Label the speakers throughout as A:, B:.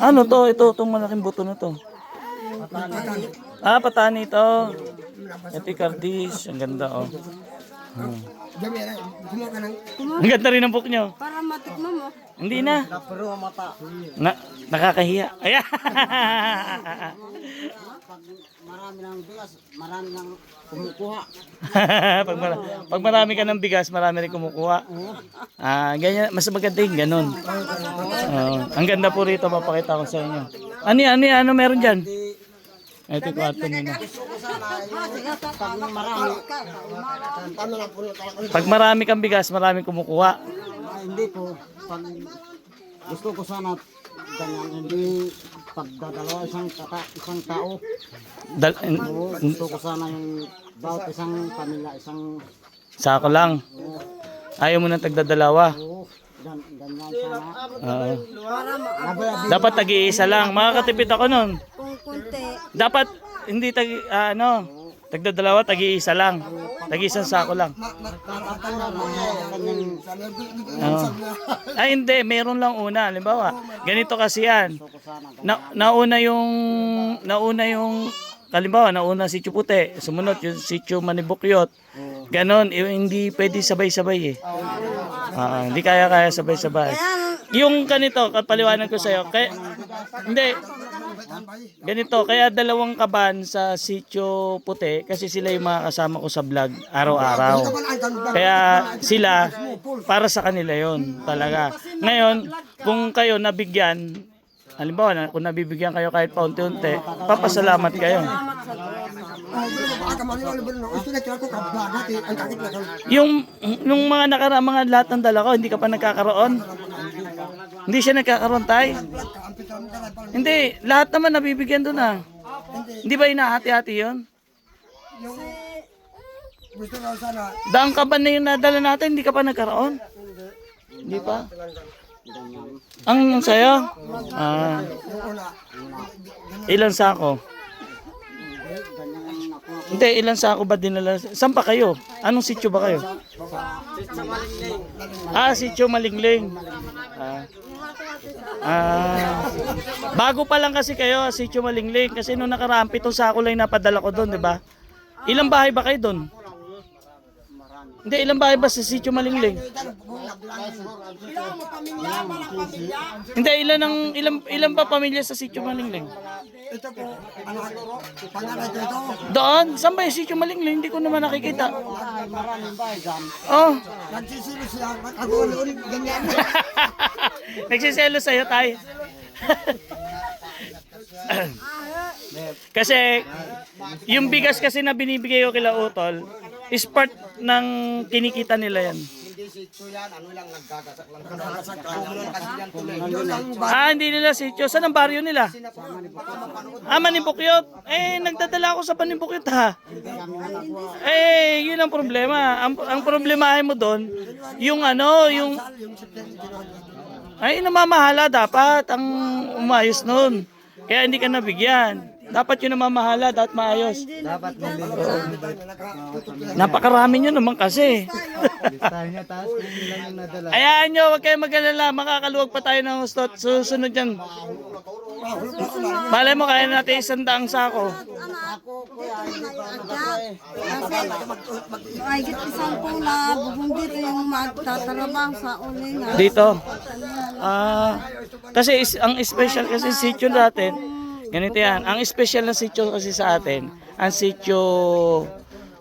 A: Ano to? Ito, itong malaking buto na to. Ah, patani ito. Epicardis. Ang ganda, oh. Hmm. Ang ganda rin ang book nyo.
B: Para matikman mo.
A: Hindi na. Na, nakakahiya. Ayan.
C: Marami ng bigas, marami ng kumukuha.
A: pag, mara- pag marami ka ng bigas, marami rin kumukuha. Ah, ganyan, mas maganda yung ganun. Oo. ang ganda po rito, papakita ko sa inyo. Ano yan, ano yan, ano meron dyan? Ito kwarto nila.
C: Pag marami,
A: Pag marami kang bigas, marami kumukuha.
C: ah, hindi po. Pag gusto ko sana ganyan, hindi pagdadalawa isang, kata, isang tao.
A: Dal-
C: Oo, gusto ko sana yung bawat isang pamilya, isang
A: sako lang. Ayaw mo nang tagdadalawa.
C: oo, gan, ganyan sana.
A: Oo.
C: Nabaya,
A: Dapat tag-iisa lang. Makakatipid ako nun.
B: Kunti.
A: Dapat hindi tag ah, ano, tagdadalawa, tag-iisa lang. Tag-iisang sako lang.
C: nakakatawa na ganyan.
A: Oo. Ay hindi, meron lang una. Halimbawa, ganito kasi yan. Na, nauna yung nauna yung halimbawa nauna si Chupute, sumunod yung si Manibukyot. Ganon, eh, hindi pwede sabay-sabay eh. Ah, hindi kaya kaya sabay-sabay. Yung ganito, kapaliwanag ko sa'yo, kaya, hindi, ganito, kaya dalawang kaban sa sitio puti kasi sila yung mga kasama ko sa vlog araw-araw. Kaya sila, para sa kanila yon talaga. Ngayon, kung kayo nabigyan, halimbawa, na- kung nabibigyan kayo kahit paunti-unti, papasalamat kayo. Yung, yung mga nakara mga lahat ng dala ko, hindi ka pa nagkakaroon. Hindi siya nagkakaroon tay. Hindi, lahat naman nabibigyan doon ah. Hindi ba inahati-hati yun?
D: Gusto ko sana,
A: Daang kaban na yung nadala natin, hindi ka pa nagkaroon? Hindi pa? Ang sa'yo? Ah,
D: yung
A: ilan sako? Hindi, ilan sako ba dinala? Saan pa kayo? Anong sityo ba kayo? Ah, sityo Malingling. Ah. Ah, bago pa lang kasi kayo, sityo Malingling. Kasi nung nakaraan, pitong sako lang napadala ko doon, di ba? Ilang bahay ba kayo doon? Hindi, ilang bahay ba sa sityo Malingling? Hindi, ilan ang ilan ilan pa pamilya sa sityo Malingling?
D: ito po, anak, pangalan ko ito,
A: Doon, saan ba yung sityo Malingling? Hindi ko naman nakikita.
C: Maraming bahay dyan.
A: Oh,
D: nagsisilo siya, ako ulit, ganyan.
A: nagsiselo sa'yo tayo. kasi, yung bigas kasi na binibigay ko kila Utol, is part ng kinikita nila yan. Ah, hindi nila sityo. Saan ang baryo nila? Ah, Manibukyot. Eh, nagdadala ako sa Manibukyot ha. Eh, yun ang problema. Ang, ang problemahin mo doon, yung ano, yung... Ay, namamahala dapat ang umayos nun. Kaya hindi ka nabigyan. Dapat yun namamahala, dapat maayos.
C: Dapat
A: Napakarami nyo naman kasi.
C: Tayo niya, taas kung ilan yung nadala.
A: Ayaan nyo, huwag kayong mag-alala. Makakaluwag pa tayo ng hustot. Susunod yan. Malay mo, kaya natin isang daang sako.
B: Ay, git isang po na bubong dito yung magtatrabaho sa ulingan.
A: Dito. Ah, kasi is, ang special kasi sitio natin, ganito yan. Ang special na sitio kasi sa atin, ang sitio,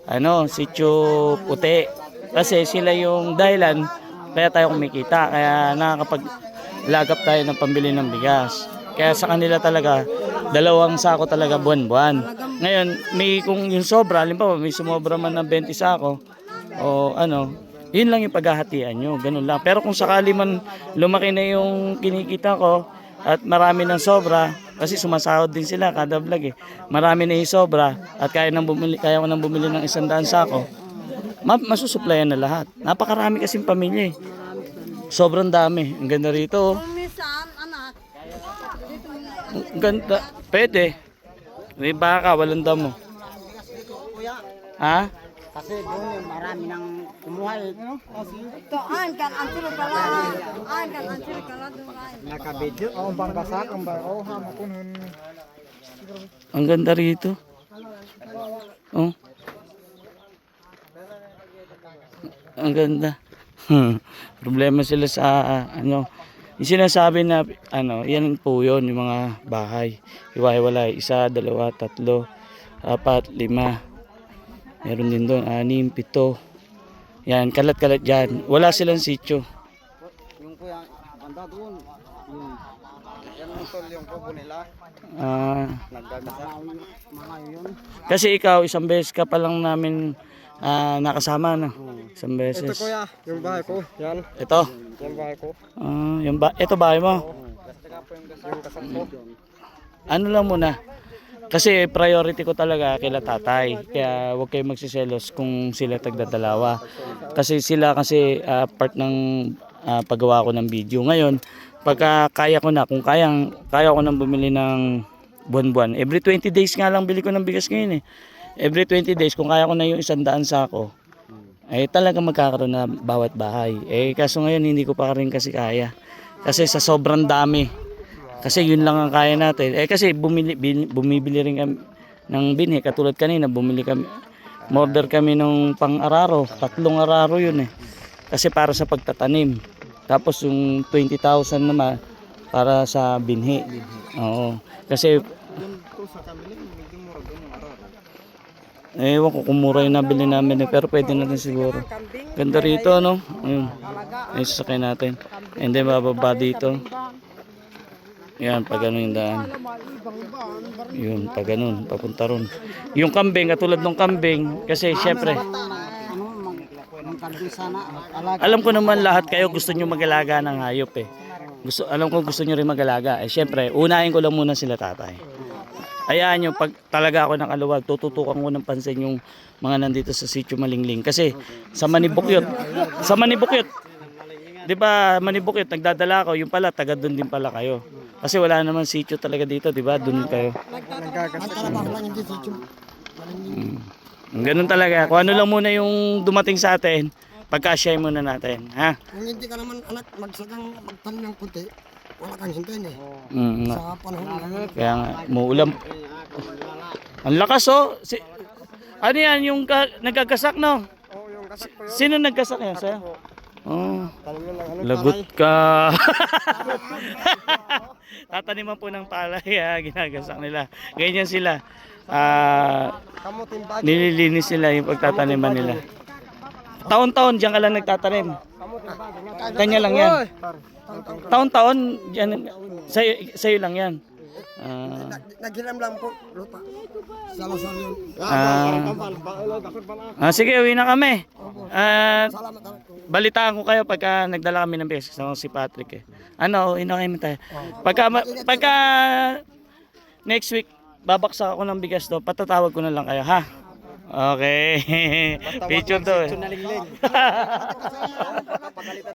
A: ano, sitio puti. Kasi sila yung dahilan, kaya tayo kumikita. Kaya nakakapag lagap tayo ng pambili ng bigas. Kaya sa kanila talaga, dalawang sako talaga buwan-buwan. Ngayon, may kung yung sobra, halimbawa may sumobra man ng 20 sako, o ano, yun lang yung paghahatian nyo, ganun lang. Pero kung sakali man lumaki na yung kinikita ko at marami ng sobra, kasi sumasahod din sila kada vlog eh. Marami na yung sobra at kaya, nang bumili, kaya ko nang bumili ng isang daan sako, ma- masusuplayan na lahat. Napakarami kasing pamilya eh. Sobrang dami. Ang ganda rito. oh. Ang ganda. Pwede. May baka, walang damo. Ha?
C: Kasi doon marami nang kumuha eh.
B: To an kan ang siro kala. An kan ang siro kala duray.
C: Nakabidyo. Oh, bang basak ang bang oh.
A: Ang ganda rito. Oh. Ang ganda. Problema sila sa ano, yung sinasabi na ano, yan po yun, yung mga bahay. Iwahiwalay, isa, dalawa, tatlo, apat, lima. Meron din doon, anim, pito. Yan, kalat-kalat dyan. Wala silang sityo.
C: Yung kuya, banda doon. Yung yan ang tol yung kubo nila.
A: Ah,
C: Nagdadasa. Mga yun.
A: kasi ikaw, isang beses ka pa lang namin ah, nakasama, no? Isang beses.
C: yung bahay ko. Yan,
A: Ito.
C: yung bahay ko.
A: Ah, yung ba ito bahay mo.
C: Yung kasal ko.
A: Ano lang muna. Kasi priority ko talaga kila tatay. Kaya huwag kayong magsiselos kung sila tagdadalawa. Kasi sila kasi ah, part ng ah, paggawa ko ng video. Ngayon, pagka kaya ko na, kung kayang, kaya ko nang bumili ng buwan-buwan. Every 20 days nga lang bili ko ng bigas ngayon eh. Every 20 days, kung kaya ko na yung isang daan sako, ay talaga magkakaroon na bawat bahay. Eh kaso ngayon hindi ko pa rin kasi kaya. Kasi sa sobrang dami. Kasi yun lang ang kaya natin. Eh kasi bumili, bumibili rin kami ng binhi. Katulad kanina, bumili kami. Order kami ng pang-araro. Tatlong araro yun eh. Kasi para sa pagtatanim. Tapos yung 20,000 naman para sa binhi. Oo. Kasi Ewan ko kung mura yung nabili namin eh, pero pwede na rin siguro. Ganda rito, no? Ayun. Ayun, sasakay natin. And then, bababa dito. Yan, pag ano yung daan. Yun, pag ganun, papunta ron. Yung kambing, katulad ng kambing, kasi syempre, alam ko naman lahat kayo gusto nyo mag-alaga ng hayop eh. Gusto, alam ko gusto nyo rin mag-alaga. Eh, syempre, unahin ko lang muna sila tatay. Hayaan nyo, pag talaga ako nakaluwag, tututukan ko ng pansin yung mga nandito sa sitio Malingling. Kasi sa Manibukyot, sa Manibukyot, di ba Manibukyot, nagdadala ako, yung pala, taga doon din pala kayo. Kasi wala naman sitio talaga dito, di ba? Doon kayo.
D: Nagtrabaho lang hindi sityo.
A: Mm. Ganun talaga. Kung ano lang muna yung dumating sa atin, pagka-share muna natin. Ha?
D: Kung hindi ka naman anak magsagang magtanim ng puti, wala kang hintayin eh.
A: Mm,
D: Sa panahon na
A: Kaya nga, muulam. Ang lakas oh. Si, ano yan, yung ka, nagkagasak no? Si- sino nagkasak yan? Sa'yo? Oh, lagot ka. Tataniman po ng palay, ha, ginagasak nila. Ganyan sila. Ah, nililinis nila yung pagtataniman nila. Taon-taon diyan ka lang nagtatanim. Kanya lang yan. Taon-taon diyan sa'yo, sa'yo lang yan. Ah,
D: Naghiram lang po lupa. Salasal yun.
A: ah, ah, sige, uwi na kami. Ah,
D: Salamat po.
A: balitaan ko kayo pagka nagdala kami ng beses sa si Patrick eh. Ano, ina kayo tayo. Pagka, ma- pagka next week, babaksak ako ng bigas do, patatawag ko na lang kayo, ha? Okay. Picture to eh.